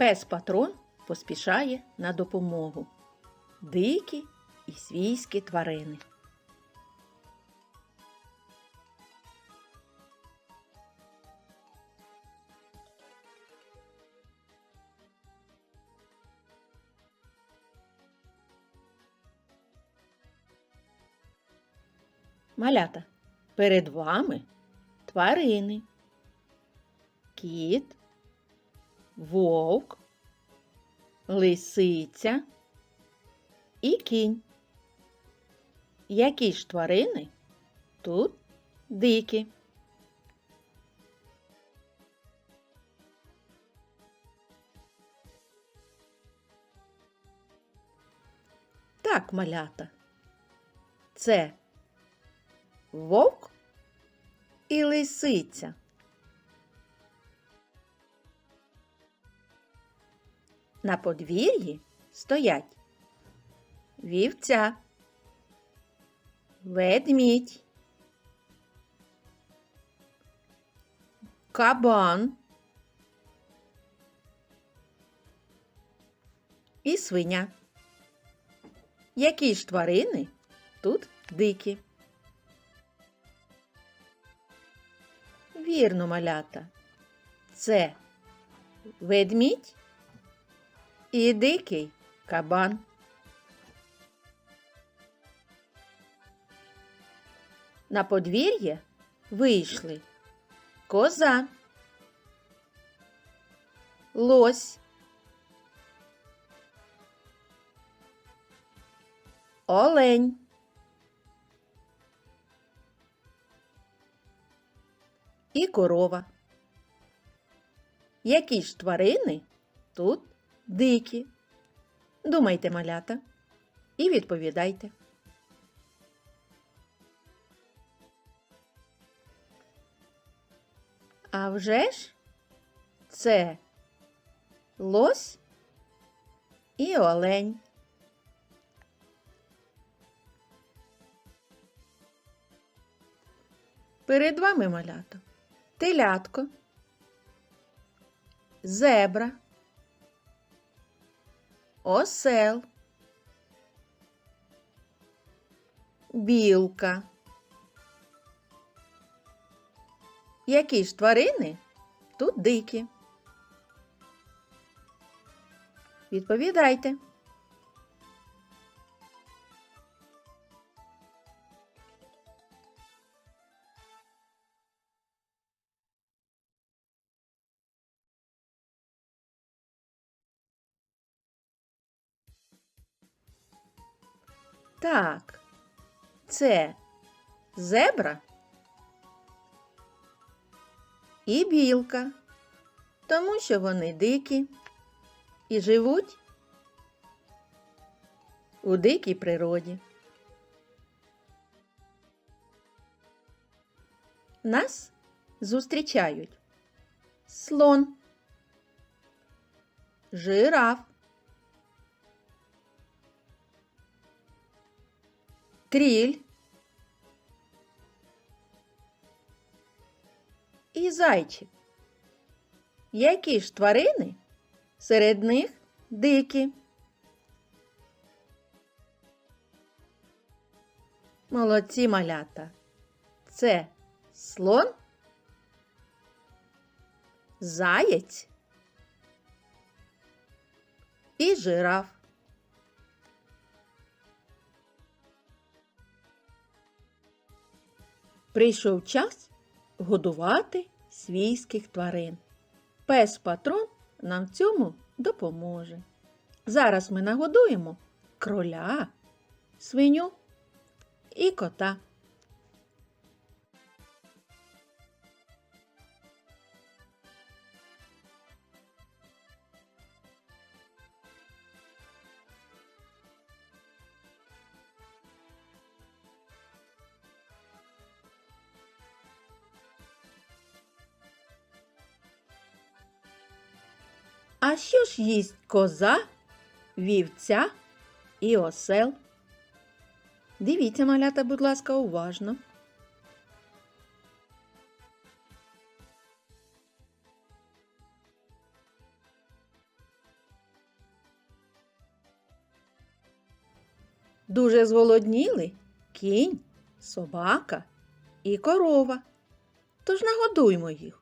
Пес патрон поспішає на допомогу. Дикі і свійські тварини. Малята, перед вами тварини. Кіт, вовк, лисиця і кінь. Які ж тварини тут дикі? Так, малята. Це вовк і лисиця. На подвір'ї стоять вівця, ведмідь, кабан і свиня. Які ж тварини тут дикі? Вірно, малята. Це ведмідь і дикий кабан. На подвір'я вийшли коза, лось, олень, і корова. Які ж тварини тут дикі? Думайте, малята, і відповідайте. А вже ж це лось і олень. Перед вами малято телятко, зебра, осел, білка. Які ж тварини тут дикі? Відповідайте. Так, це зебра і білка, тому що вони дикі і живуть у дикій природі. Нас зустрічають слон, жираф, тріль і зайчик. Які ж тварини серед них дикі? Молодці малята. Це слон, заєць і жираф. Прийшов час годувати свійських тварин. Пес патрон нам в цьому допоможе. Зараз ми нагодуємо кроля, свиню і кота. А що ж їсть коза, вівця і осел? Дивіться, малята, будь ласка, уважно. Дуже зголодніли кінь, собака і корова. Тож нагодуймо їх.